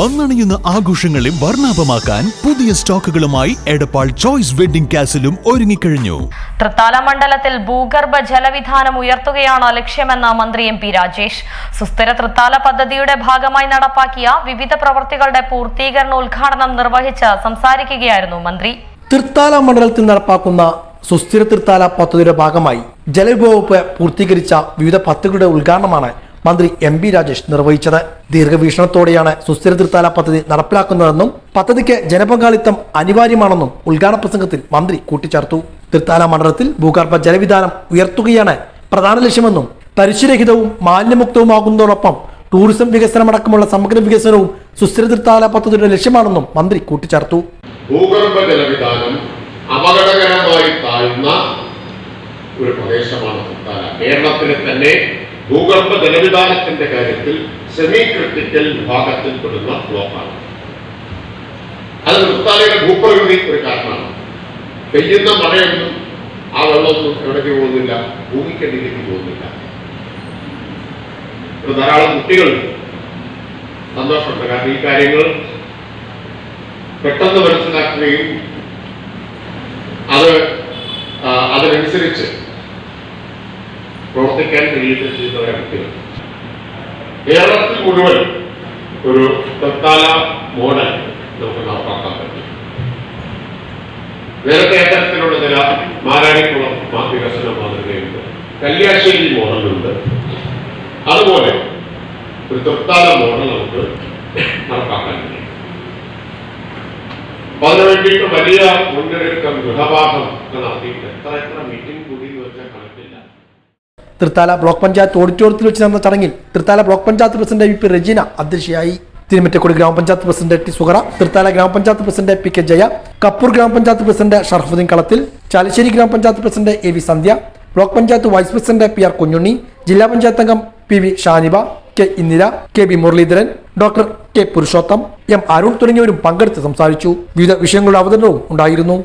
വന്നണിയുന്ന ആഘോഷങ്ങളെ വർണാഭമാക്കാൻ പുതിയ സ്റ്റോക്കുകളുമായി എടപ്പാൾ ചോയ്സ് വെഡിംഗ് കാസിലും ഒരുങ്ങിക്കഴിഞ്ഞു. തൃത്താല മണ്ഡലത്തിൽ ഭൂഗർഭ ജലവിധാനം ഉയർത്തുകയാണ് ലക്ഷ്യമെന്ന് മന്ത്രി എം പി രാജേഷ്. സുസ്ഥിര തൃത്താല പദ്ധതിയുടെ ഭാഗമായി നടപ്പാക്കിയ വിവിധ പ്രവൃത്തികളുടെ പൂർത്തീകരണ ഉദ്ഘാടനം നിർവഹിച്ച് സംസാരിക്കുകയായിരുന്നു മന്ത്രി. തൃത്താല മണ്ഡലത്തിൽ നടപ്പാക്കുന്ന സുസ്ഥിര തൃത്താല പദ്ധതിയുടെ ഭാഗമായി ജലവിഭവ വകുപ്പ് പൂർത്തീകരിച്ച വിവിധ പദ്ധതികളുടെ ഉദ്ഘാടനമാണ് മന്ത്രി എം ബി രാജേഷ് നിർവഹിച്ചത്. ദീർഘവീക്ഷണത്തോടെയാണ് സുസ്ഥിര തൃത്താല പദ്ധതി നടപ്പിലാക്കുന്നതെന്നും പദ്ധതിക്ക് ജനപങ്കാളിത്തം അനിവാര്യമാണെന്നും ഉദ്ഘാടന പ്രസംഗത്തിൽ മന്ത്രി കൂട്ടിച്ചേർത്തു. തൃത്താല മണ്ഡലത്തിൽ ഭൂഗർഭ ജലവിധാനം ഉയർത്തുകയാണ് പ്രധാന ലക്ഷ്യമെന്നും തരിശുരഹിതവും മാലിന്യമുക്തവുമാകുന്നതോടൊപ്പം ടൂറിസം വികസനമടക്കമുള്ള സമഗ്ര വികസനവും സുസ്ഥിര തൃത്താല പദ്ധതിയുടെ ലക്ഷ്യമാണെന്നും മന്ത്രി കൂട്ടിച്ചേർത്തു. ഭൂഗർഭ ജലവിധാനം അപകടകരമായി താഴ്ന്ന ഒരു പ്രദേശമാണ് കേരളത്തിലെ തന്നെ ഭൂഗർഭ ജലവിധാനത്തിന്റെ കാര്യത്തിൽ സെമി ക്രിട്ടിക്കൽ വിഭാഗത്തിൽ പെടുന്ന ബ്ലോക്കാണ് അത് നിർത്താലയുടെ ഭൂപ്രകൃതി ഒരു കാരണമാണ്. പെയ്യുന്ന മഴയൊന്നും ആ വെള്ളമൊന്നും എവിടേക്ക് പോകുന്നില്ല ഭൂമിക്കടിയിലേക്ക് പോകുന്നില്ല. ധാരാളം കുട്ടികൾ സന്തോഷമുണ്ട്. കാരണം ഈ കാര്യങ്ങൾ പെട്ടെന്ന് മനസ്സിലാക്കുകയും അത് അതിനനുസരിച്ച് പ്രവർത്തിക്കാൻ കഴിയുകയും ചെയ്യുന്നവരെ കുട്ടികൾ കേരളത്തിൽ മുഴുവൻ ഒരു തത്കാല മോഡൽ നമുക്ക് നടപ്പാക്കാൻ പറ്റും. നേരത്തെ അത്തരത്തിലുള്ള ചില മാരാണിക്കുളം വികസന മാതൃകയുണ്ട്. കല്യാശ്ശേരി മോഡലുണ്ട്. അതുപോലെ ഒരു തൃത്താല മോഡൽ നമുക്ക് നടപ്പാക്കാൻ കഴിയും. അപ്പൊ അതിനുവേണ്ടിയിട്ട് വലിയ മുന്നൊരുക്കം ഗൃഹപാഠം നടത്തിയിട്ട് എത്ര എത്ര മീറ്റിംഗ് കൂടി എന്ന് വെച്ചാൽ കണക്കില്ല തൃത്താല ബ്ലോക്ക് പഞ്ചായത്ത് ഓഡിറ്റോറിയത്തിൽ വെച്ച് നടന്ന ചടങ്ങിൽ Thrithala block panchayat president V P Regina അധ്യക്ഷയായി. Thirumittakode grama panchayat president T Suhara Thrithala grama panchayat president P K Jaya Kappur grama panchayat president Sharafuddin Kalathil Chalissery grama panchayat president A V Sandhya block panchayat vice president P R Kunhunni ജില്ലാ പഞ്ചായത്ത് അംഗം P V Shaniba K Indira K B Muraleedharan doctor K Purushotham M Arun തുടങ്ങിയവരും പങ്കെടുത്ത് സംസാരിച്ചു. വിവിധ വിഷയങ്ങളുടെ അവതരണവും ഉണ്ടായിരുന്നു.